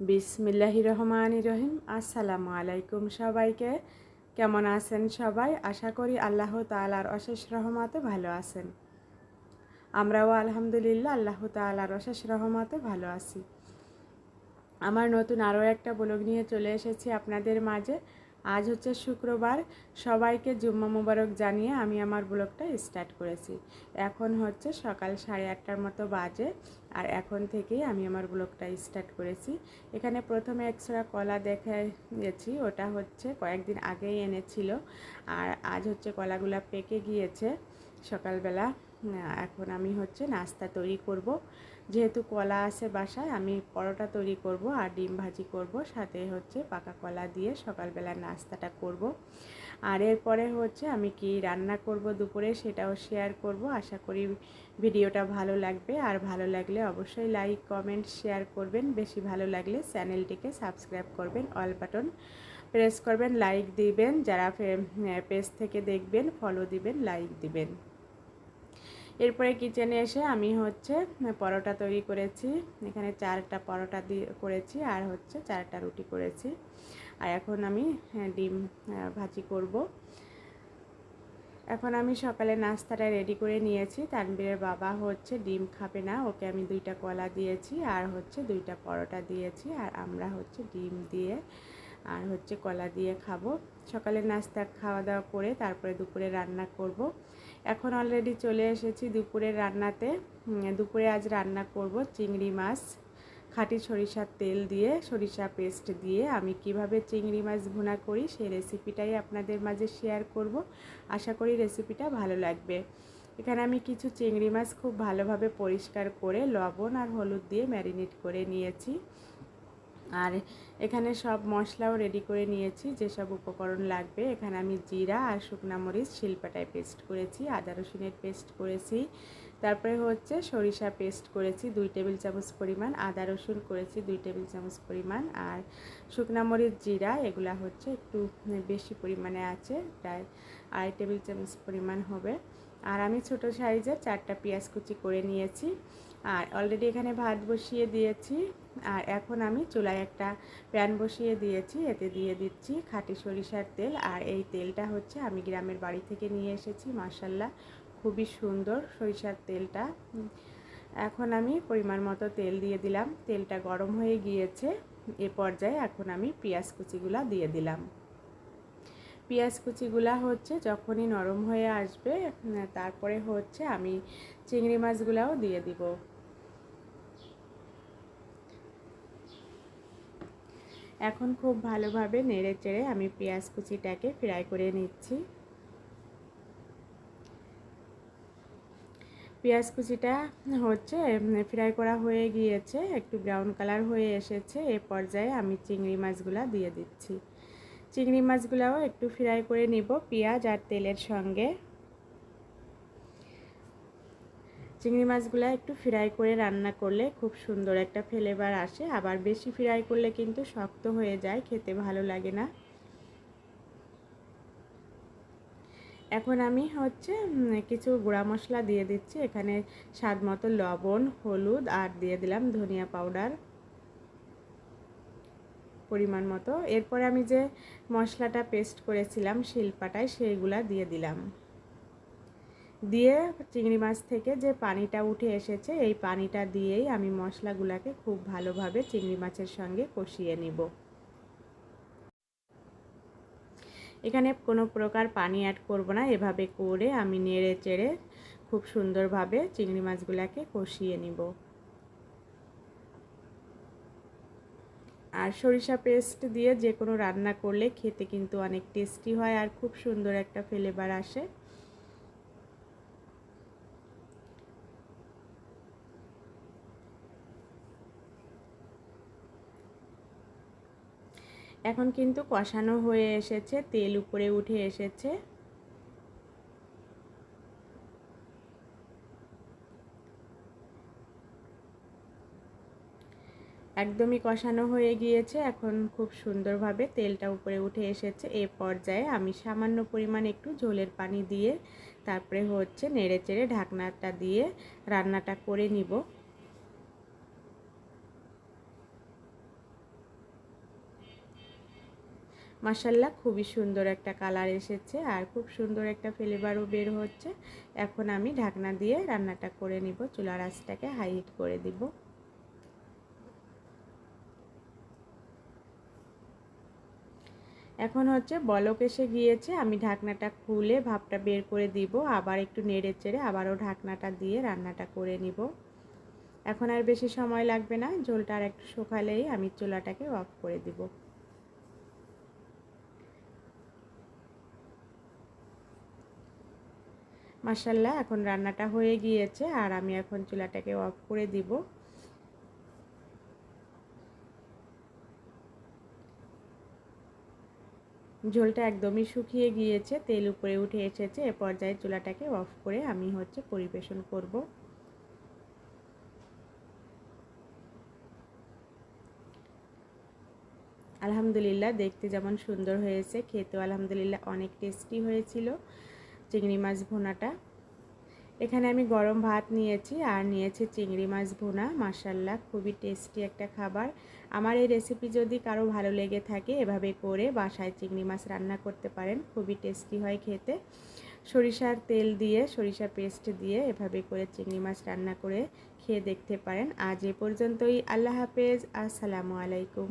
বিসমিল্লাহি রহমান রহিম। আসসালামু আলাইকুম সবাইকে। কেমন আছেন সবাই? আশা করি আল্লাহ তালার অশেষ রহমাতে ভালো আছেন। আমরাও আলহামদুলিল্লাহ আল্লাহ তালার অশেষ রহমাতে ভালো আছি। আমার নতুন আরও একটা ব্লগ নিয়ে চলে এসেছি আপনাদের মাঝে। আজ হচ্ছে শুক্রবার। সবাইকে জুম্মা মুবারক জানিয়ে আমি আমার ব্লগটা স্টার্ট করেছি। এখন হচ্ছে সকাল সাড়ে আটটার মতো বাজে আর এখন থেকেই আমি আমার ব্লগটা স্টার্ট করেছি। এখানে প্রথমে একশোরা কলা দেখে গেছি, ওটা হচ্ছে কয়েকদিন আগেই এনেছিল আর আজ হচ্ছে কলাগুলা পেকে গিয়েছে সকালবেলা। এখন আমি হচ্ছে নাস্তা তৈরি করব। যেহেতু কলা আছে বাসায়, আমি পরোটা তৈরি করব আর ডিম ভাজি করব। সাথে হচ্ছে পাকা কলা দিয়ে সকালবেলা নাস্তাটা করব। আর এরপরে হচ্ছে আমি কি রান্না করব দুপুরে সেটাও শেয়ার করব। আশা করি ভিডিওটা ভালো লাগবে। আর ভালো লাগলে অবশ্যই লাইক কমেন্ট শেয়ার করবেন। বেশি ভালো লাগলে চ্যানেলটিকে সাবস্ক্রাইব করবেন অল বাটন প্রেস করবেন লাইক দিবেন। যারা পেজ থেকে দেখবেন ফলো দিবেন লাইক দিবেন। এরপরে কিচেনে এসে আমি হচ্ছে পরোটা তৈরি করেছি। এখানে চারটা পরোটা দিয়ে করেছি আর হচ্ছে চারটা রুটি করেছি। আর এখন আমি ডিম ভাজি করব। এখন আমি সকালে নাস্তাটা রেডি করে নিয়েছি। তানবীরের বাবা হচ্ছে ডিম খাবে না, ওকে আমি দুইটা কলা দিয়েছি আর হচ্ছে দুইটা পরোটা দিয়েছি। আর আমরা হচ্ছে ডিম দিয়ে আর হচ্ছে কলা দিয়ে খাব। সকালে নাস্তা খাওয়া দাওয়া করে তারপরে দুপুরে রান্না করব। এখন অলরেডি চলে এসেছি দুপুরের রান্নাতে। দুপুরে আজ রান্না করব চিংড়ি মাছ, খাঁটি সরিষার তেল দিয়ে, সরিষা পেস্ট দিয়ে। আমি কীভাবে চিংড়ি মাছ ভুনা করি সেই রেসিপিটাই আপনাদের মাঝে শেয়ার করব। আশা করি রেসিপিটা ভালো লাগবে। এখানে আমি কিছু চিংড়ি মাছ খুব ভালোভাবে পরিষ্কার করে লবণ আর হলুদ দিয়ে ম্যারিনেট করে নিয়েছি। আর এখানে সব মশলাও রেডি করে নিয়েছি, যেসব উপকরণ লাগবে। এখানে আমি জিরা আর শুকনা মরিচ, শিল্পাটায় পেস্ট করেছি, আদা রসুনের পেস্ট করেছি। তারপরে হচ্ছে সরিষা পেস্ট করেছি, দুই টেবিল চামচ পরিমাণ। আদা রসুন করেছি, দুই টেবিল চামচ পরিমাণ। আর শুকনা মরিচ, জিরা, এগুলা হচ্ছে একটু বেশি পরিমাণে আছে, প্রায় আড়াই টেবিল চামচ পরিমাণ হবে। আর আমি ছোট সাইজের চারটা পেঁয়াজ কুচি করে নিয়েছি। আর অলরেডি এখানে ভাত বসিয়ে দিয়েছি। আর এখন আমি চুলায় একটা প্যান বসিয়ে দিয়েছি, এতে দিয়ে দিচ্ছি খাঁটি সরিষার তেল। আর এই তেলটা হচ্ছে আমি গ্রামের বাড়ি থেকে নিয়ে এসেছি মাসাল্লাহ খুবই সুন্দর সরিষার তেলটা। এখন আমি পরিমাণ মতো তেল দিয়ে দিলাম। তেলটা গরম হয়ে গিয়েছে, এ পর্যায়ে এখন আমি পেঁয়াজ কুচিগুলা দিয়ে দিলাম। পেঁয়াজ কুচিগুলা হচ্ছে যখনই নরম হয়ে আসবে তারপরে হচ্ছে আমি চিংড়ি মাছগুলাও দিয়ে দিব। এখন খুব ভালোভাবে নেড়ে চেড়ে আমি পেঁয়াজ কুচিটাকে ফ্রাই করে নিচ্ছি। পেঁয়াজ কুচিটা হচ্ছে, ফ্রাই করা হয়ে গিয়েছে, একটু ব্রাউন কালার হয়ে এসেছে, এ পর্যায়ে আমি চিংড়ি মাছগুলা দিয়ে দিচ্ছি। চিংড়ি মাছগুলাও একটু ফ্রাই করে নিব, পেঁয়াজ আর তেলের সঙ্গে। চিংড়ি মাছগুলো একটু ফ্রাই করে রান্না করলে খুব সুন্দর একটা ফ্লেভার আসে। আবার বেশি ফ্রাই করলে কিন্তু শক্ত হয়ে যায়, খেতে ভালো লাগে না। এখন আমি হচ্ছে কিছু গুঁড়া মশলা দিয়ে দিচ্ছি। এখানে স্বাদ মতো লবণ, হলুদ আর দিয়ে দিলাম ধনিয়া পাউডার পরিমাণ মতো। এরপরে আমি যে মশলাটা পেস্ট করেছিলাম, শিলপাটায়, সেইগুলা দিয়ে দিলাম। দিয়ে চিংড়ি মাছ থেকে যে পানিটা উঠে এসেছে, এই পানিটা দিয়েই আমি মশলাগুলোকে খুব ভালোভাবে চিংড়ি মাছের সঙ্গে কষিয়ে নিব। এখানে কোনো প্রকার পানি অ্যাড করব না, এভাবে করে আমি নেড়ে চেড়ে খুব সুন্দরভাবে চিংড়ি মাছগুলোকে কষিয়ে নিব। আর সরিষা পেস্ট দিয়ে যে কোনো রান্না করলে খেতে কিন্তু অনেক টেস্টি হয় আর খুব সুন্দর একটা ফ্লেভার আসে। এখন কিন্তু কষানো হয়ে এসেছে, তেল উপরে উঠে এসেছে। একদমই কষানো হয়ে গিয়েছে, এখন খুব সুন্দরভাবে তেলটা উপরে উঠে এসেছে। এ পর্যায়ে আমি সামান্য পরিমাণ একটু ঝোলের পানি দিয়ে তারপরে হচ্ছে নেড়ে চেড়ে ঢাকনাটা দিয়ে রান্নাটা করে নিব। মাসাল্লাহ খুবই সুন্দর একটা কালার এসেছে আর খুব সুন্দর একটা ফ্লেভারও বের হচ্ছে। এখন আমি ঢাকনা দিয়ে রান্নাটা করে নিব, চুলার আঁচটাকে হাই হিট করে দিব। এখন হচ্ছে বলক এসে গিয়েছে, আমি ঢাকনাটা খুলে ভাপটা বের করে দিব, আবার একটু নেড়ে চেড়ে আবারও ঢাকনাটা দিয়ে রান্নাটা করে নিব। এখন আর বেশি সময় লাগবে না, ঝোলটা আর একটু শুকালেই আমি চুলাটাকে অফ করে দিব। মাসাল্লাহ এখন রান্নাটা হয়ে গিয়েছে আর আমি এখন চুলাটাকে অফ করে দিব। ঝোলটা একদমই শুকিয়ে গিয়েছে, তেল উপরে উঠে এসেছে, এ পর্যায়ে চুলাটাকে অফ করে আমি হচ্ছে পরিবেশন করব। আলহামদুলিল্লাহ, দেখতে যেমন সুন্দর হয়েছে, খেতেও আলহামদুলিল্লাহ অনেক টেস্টি হয়েছিল। চিংড়ি মাছ ভোনাটা। এখানে আমি গরম ভাত নিয়েছি আর নিয়েছি চিংড়ি মাছ ভোনা মাসাল্লাহ খুবই টেস্টি একটা খাবার। আমার এই রেসিপি যদি কারও ভালো লেগে থাকে, এভাবে করে বাসায় চিংড়ি মাছ রান্না করতে পারেন, খুবই টেস্টি হয় খেতে। সরিষার তেল দিয়ে সরিষা পেস্ট দিয়ে এভাবে করে চিংড়ি মাছ রান্না করে খেয়ে দেখতে পারেন। আজ এ পর্যন্তই, আল্লাহ হাফেজ, আসসালামু আলাইকুম।